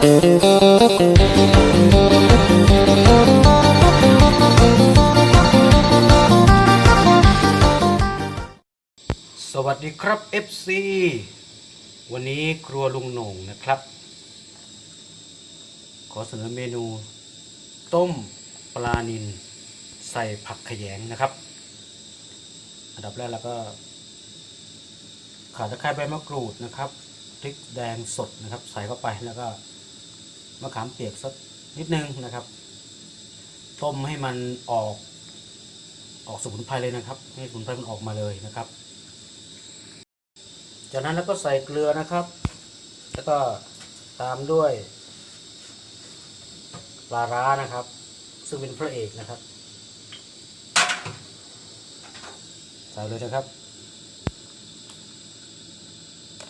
สวัสดีครับ FC วันนี้ครัวลุงหน่งนะครับ ขอเสนอเมนู ต้มปลานิลใส่ผักขยงนะครับ อันดับแรกแล้วก็ ขาตะไคร้ใบมะกรูดนะครับพริกแดงสดนะครับ ใส่เข้าไปแล้วก็ มะขามเปียกสักนิดนึงนะครับ ต้มให้มันออกออกสมุนไพรเลยนะครับ ให้สมุนไพรมันออกมาเลยนะครับ จากนั้นแล้วก็ใส่เกลือนะครับ แล้วก็ตามด้วยปลาร้านะครับ ซึ่งเป็นพระเอกนะครับใส่เลยนะครับ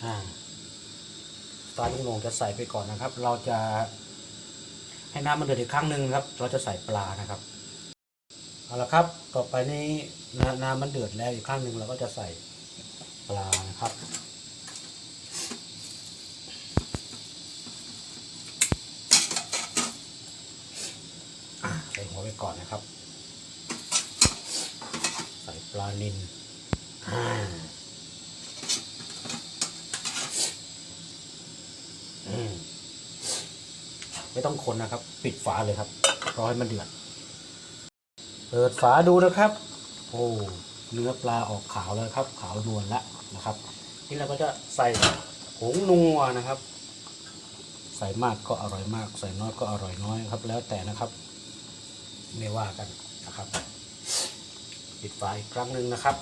อ่าตอนนี้งงจะใส่ไปก่อนนะครับ เราจะ ให้น้ำมันเดือดอีกครั้งหนึ่งครับ เราจะใส่ปลานะครับเอาละครับ ต่อไปนี้น้ำมันเดือดแล้วอีกครั้งหนึ่งเราก็จะใส่ปลานะครับใส่หัวไปก่อนนะครับ ใส่ปลานิลอ่าอืม ไม่ต้องคนนะครับ ปิดฝาเลยครับรอให้มันเดือด เปิดฝาดูนะครับ โอ้เนื้อปลาออกขาวแล้วครับ ขาวนวลแล้วนะครับ นี่เราก็จะใส่ผงนัวนะครับ ใส่มากก็อร่อยมาก ใส่น้อยก็อร่อยน้อยครับ แล้วแต่นะครับ ไม่ว่ากันนะครับ ปิดฝาอีกครั้งหนึ่งนะครับ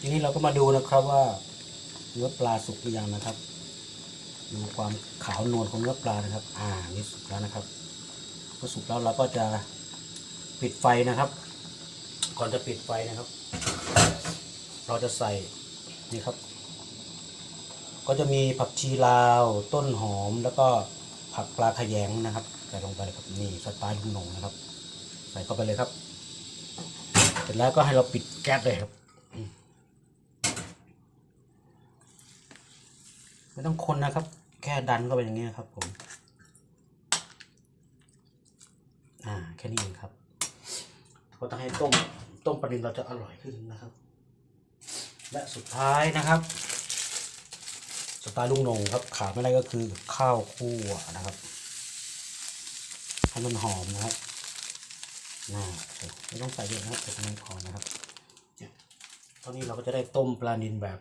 ทีนี้เราก็มาดูนะครับว่าเนื้อปลาสุกหรือยังนะครับ ดูความขาวนวลของเนื้อปลานะครับ อ่านี่สุกแล้วนะครับพอสุกแล้วเราก็จะปิดไฟนะครับ ก่อนจะปิดไฟนะครับ เราจะใส่นี่ครับ ก็จะมีผักชีลาว ต้นหอมแล้วก็ผักปลาขยงนะครับใส่ลงไปเลยครับนี่สไตล์ลุงหนงนะครับ ใส่เข้าไปเลยครับ เสร็จแล้วก็ให้เราปิดแก๊สเลยครับไม่ต้องคนนะครับ แค่ดันเข้าไปอย่างนี้นะครับผม อ่า แค่นี้เองครับก็ต้องให้ต้มต้มปลาดินเราจะอร่อยขึ้นนะครับ และสุดท้ายนะครับสไตล์ลุงนงครับขาดไม่ได้ก็คือข้าวคั่วนะครับให้มันหอมนะครับน่าไม่ต้องใส่เยอะนะครับแต่มันพอนะครับเนี่ยตอนนี้เราก็จะได้ต้มปลานินแบบ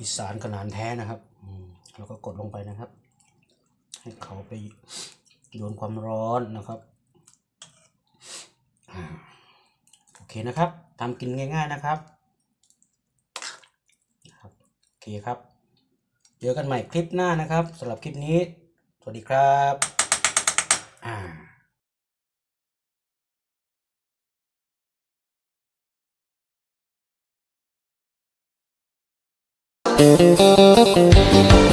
อีสานขนาดแท้นะครับอืม แล้วก็กดลงไปนะครับ ให้เขาไปโยนความร้อนนะครับโอเคนะครับทำกินง่ายๆนะครับครับโอเคครับเจอกันใหม่คลิปหน้านะครับสำหรับคลิปนี้ สวัสดีครับอ่า Thank